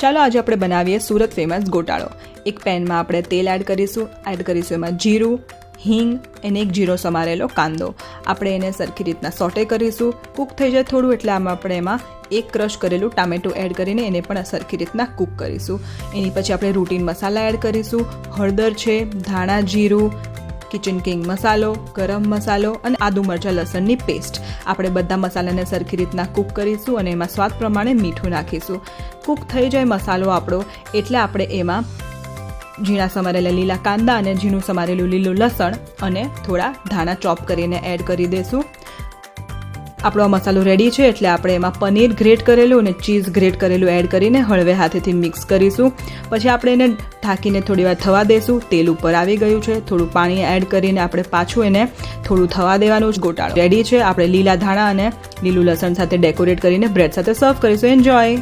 ચાલો આજે આપણે બનાવીએ સુરત ફેમસ ગોટાળો. એક પેનમાં આપણે તેલ એડ કરીશું એડ કરીશું એમાં જીરું, હિંગ અને એક જીરો સમારેલો કાંદો. આપણે એને સરખી રીતના સોટે કરીશું. કૂક થઈ જાય થોડું એટલે આમાં આપણે એમાં એક ક્રશ કરેલું ટામેટું એડ કરીને એને પણ સરખી રીતના કૂક કરીશું. એની પછી આપણે રૂટીન મસાલા એડ કરીશું. હળદર છે, ધાણા, જીરું કિચન કિંગ મસાલો, ગરમ મસાલો અને આદુ મરચાં લસણની પેસ્ટ આપણે બધા મસાલાને સરખી રીતના કૂક કરીશું અને એમાં સ્વાદ પ્રમાણે મીઠું નાખીશું. કૂક થઈ જાય મસાલો આપણો. એટલે આપણે એમાં ઝીણા સમારેલા લીલા કાંદા અને ઝીણું સમારેલું લીલું લસણ અને થોડા ધાણા ચોપ કરીને એડ કરી દઈશું આપણો આ મસાલો રેડી છે એટલે આપણે એમાં પનીર ગ્રેટ કરેલું અને ચીઝ ગ્રેટ કરેલું એડ કરીને હળવે હાથેથી મિક્સ કરીશું. પછી આપણે એને ઢાંકીને થોડી વાર થવા દઈશું તેલ ઉપર આવી ગયું છે. થોડું પાણી એડ કરીને આપણે પાછું એને થોડું થવા દેવાનું જ ગોટાળો. રેડી છે. આપણે લીલા ધાણા અને લીલું લસણ સાથે ડેકોરેટ કરીને બ્રેડ સાથે સર્વ કરીશું. એન્જોય